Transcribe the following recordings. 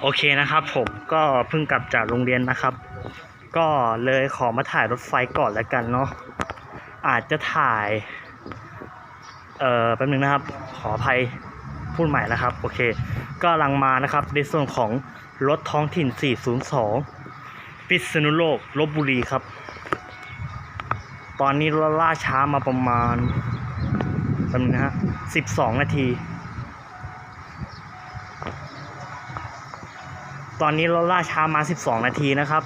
โอเคนะครับผมก็เพิ่งกลับจากโรงเรียนนะครับ ก็เลยขอมาถ่ายรถไฟก่อนแล้วกันเนาะอาจจะถ่าย เอ่อแป๊บนึงนะครับ ขออภัยพูดใหม่นะครับ โอเค ก็ลังมานะครับ ในส่วนของรถท้องถิ่น 402 พิษณุโลกลบบุรีครับ ตอนนี้ล่าช้ามาประมาณแป๊บนึงนะฮะ 12 นาที ตอนนี้เราล่าช้ามา 12 นาทีนะครับ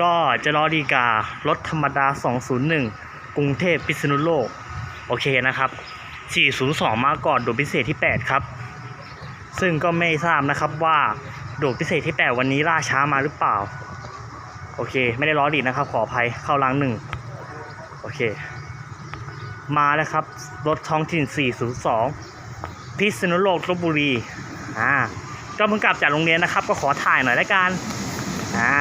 ก็จะรอดีการถธรรมดา 201 กรุงเทพพิษณุโลก โอเคนะครับ 402 มาก่อนโดดพิเศษที่ 8 ครับ ซึ่งก็ไม่ทราบนะครับว่าโดดพิเศษที่ 8 วันนี้ล่าช้ามาหรือเปล่า โอเค ไม่ได้ล้อดีนะครับ ขออภัยเข้าล้างหนึ่งโอเค มาแล้วครับ รถท้องถิ่น 402 พิษณุโลกลบบุรี อ่า ก็เพิ่งกลับจากโรงเรียนนะครับ ก็ขอถ่ายหน่อยล้วกันอ่า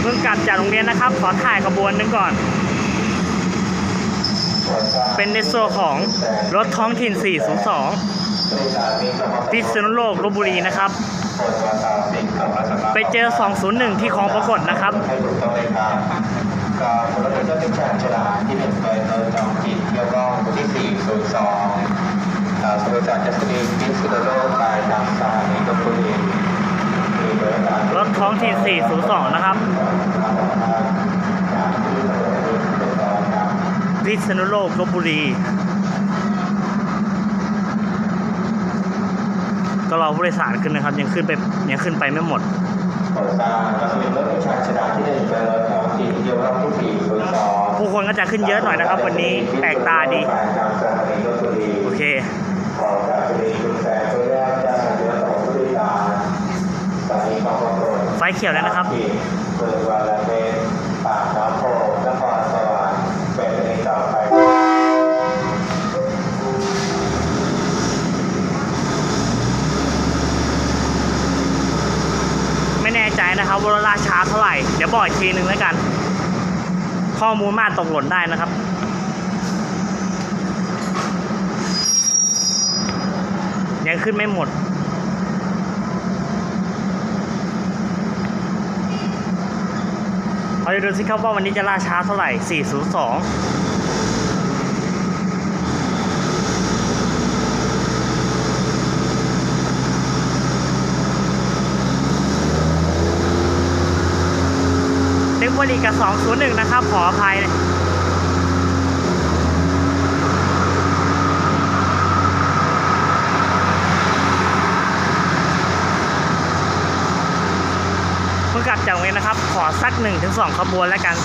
เพิ่งกลับจากโรงเรียนนะครับ ขอถ่ายขบวนหนึงก่อน เป็นในส่วนของรถท้องถิ่น 402พิษณุโลกลบบุรีนะครับไปเจอ 201 ที่คลองปรากฏนะครับ กต้องเลยครับกับรถยนต์ที่ชาญฉลาดที่เป็นเปิดโดยจองจิตเกี่ยวกับที่402อ่าบริษัทจัสตินพิษณุโลกปลายทางสถานีลพบุรีรถท้องถิ่402 นะครับพิษณุโลกลบบุรี ก็รอผู้โดยสารขึ้นนะครับ ยังขึ้นไปยังขึ้นไปไม่หมด ผู้คนก็จะขึ้นเยอะหน่อยนะครับ วันนี้แปลกตาดี โอเคไฟเขียวแล้วนะครับไม่แน่ใจนะครับว่าราช้าเท่าไหร่ เดี๋ยวบอกอีกทีหนึ่งแล้วกัน ข้อมูลมากตกหล่นได้นะครับยังขึ้นไม่หมดเราจะดูสิครับว่าวันนี้จะล่าช้าเท่าไหร่ 402 เล็กวลีกับ 201 นะครับ ขออภัยเพิ่งกลับจากโรงเรียนนะครับ ขอสัก 1-2 ขบวนแล้วกัน